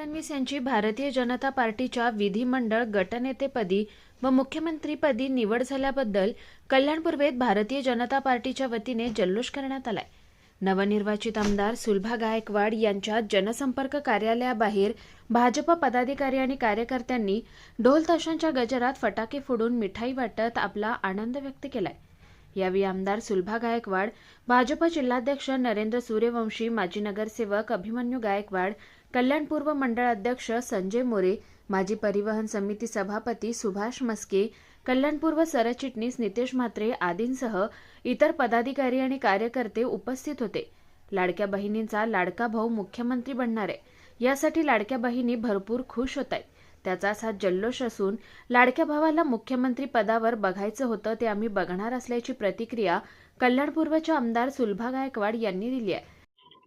फडणवीस यांची भारतीय जनता पार्टीच्या विधिमंडळ गटनेतेपदी व मुख्यमंत्रीपदी निवड झाल्याबद्दल कल्याणपूर्वेत भारतीय जनता पार्टीच्या वतीने जल्लोष करण्यात आलाय. नवनिर्वाचित आमदार सुलभा गायकवाड यांच्या जनसंपर्क कार्यालयाबाहेर भाजप पदाधिकारी आणि कार्यकर्त्यांनी ढोल ताशांच्या गजरात फटाके फोडून मिठाई वाटत आपला आनंद व्यक्त केलाय. यावेळी आमदार सुलभा गायकवाड भाजप जिल्हाध्यक्ष नरेंद्र सूर्यवंशी माजी नगरसेवक अभिमन्यू गायकवाड कल्याण पूर्व मंडळ अध्यक्ष संजय मोरे माजी परिवहन समिती सभापती सुभाष मस्के कल्याण पूर्व सरचिटणीस नितेश म्हात्रे आदींसह इतर पदाधिकारी आणि कार्यकर्ते उपस्थित होते. लाडक्या बहिणींचा लाडका भाऊ मुख्यमंत्री बनणार. आहे यासाठी लाडक्या बहिणी भरपूर खुश होत आहेत. त्याचाच हा जल्लोष असून लाडक्या भावाला मुख्यमंत्री पदावर बघायचं होतं ते आम्ही बघणार असल्याची प्रतिक्रिया कल्याण पूर्वच्या आमदार सुलभा गायकवाड यांनी दिली आहे.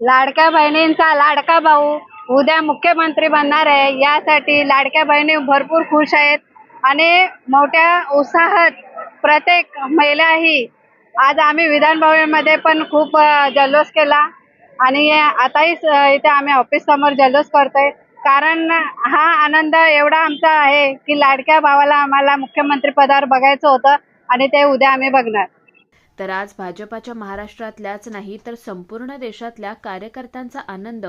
लाडक्या बहिणींचा लाडका भाऊ उद्या मुख्यमंत्री बनणार आहे. यासाठी लाडक्या बहिणी भरपूर खुश आहेत आणि मोठ्या उत्साहात प्रत्येक महिलाही आज आम्ही विधान भवनमध्ये पण खूप जल्लोष केला. आणि आताही इथे आम्ही ऑफिस समोर जल्लोष करतोय. कारण हा आनंद एवढा आमचा आहे की लाडक्या भावाला आम्हाला मुख्यमंत्री पदावर बघायचं होतं आणि ते उद्या आम्ही बघणार. तर आज भाजपाच्या महाराष्ट्रातल्याच नाही तर संपूर्ण देशातल्या कार्यकर्त्यांचा आनंद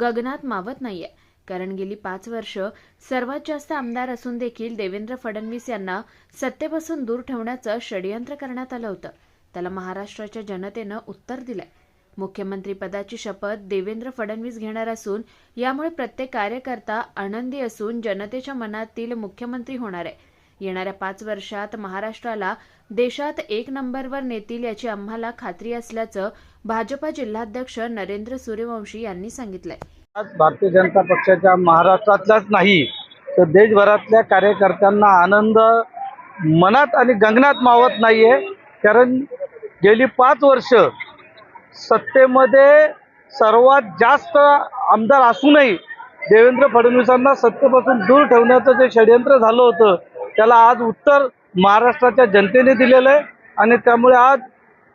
गगनात मावत नाहीये. कारण गेली पाच वर्ष सर्वात जास्त आमदार असून देखील देवेंद्र फडणवीस यांना सत्तेपासून दूर ठेवण्याचं षडयंत्र करण्यात आलं होतं. त्याला महाराष्ट्राच्या जनतेनं उत्तर दिलंय. मुख्यमंत्री पदाची शपथ देवेंद्र फडणवीस घेणार असून यामुळे प्रत्येक कार्यकर्ता आनंदी असून जनतेच्या मनातील मुख्यमंत्री होणार आहे. येणाऱ्या पाच वर्षात महाराष्ट्राला देशात एक नंबरवर नेतील याची आम्हाला खात्री असल्याचं भाजपा जिल्हाध्यक्ष नरेंद्र सूर्यवंशी यांनी सांगितलंय. आज भारतीय जनता पक्षाच्या महाराष्ट्रातल्याच नाही तर देशभरातल्या कार्यकर्त्यांना आनंद मनात आणि गंगनात मावत नाहीये कारण गेली पाच वर्ष सत्तेमध्ये सर्वात जास्त आमदार असूनही देवेंद्र फडणवीसांना सत्तेपासून दूर ठेवण्याचं जे षडयंत्र झालं होतं त्याला आज उत्तर महाराष्ट्राच्या जनतेने दिलेलं आहे. आणि त्यामुळे आज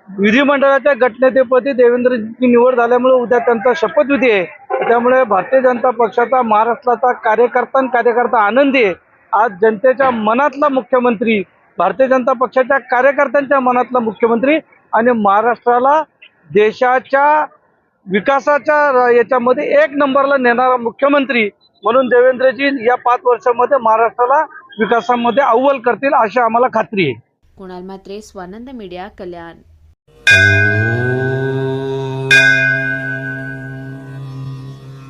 विधिमंडळाच्या गटनेतेपदी देवेंद्रजींची निवड झाल्यामुळे उद्या त्यांचा शपथविधी आहे. त्यामुळे भारतीय जनता पक्षाचा महाराष्ट्राचा कार्यकर्ता आणि कार्यकर्ता आनंदी आहे. आज जनतेच्या मनातला मुख्यमंत्री भारतीय जनता पक्षाच्या कार्यकर्त्यांच्या मनातला मुख्यमंत्री आणि महाराष्ट्राला देशाच्या विकासाच्या याच्यामध्ये एक नंबरला नेणारा मुख्यमंत्री म्हणून देवेंद्रजी या पाच वर्षामध्ये महाराष्ट्राला विकासामध्ये अव्वल करतील अशी आम्हाला खात्री आहे. Kunal Matre Swanand media Kalyan.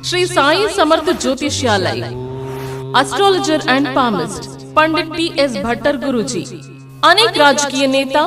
Shri Sai Samarth Jyotishalaya astrologer and palmist Pandit T S Bhattar Guruji अनेक राजकीय नेता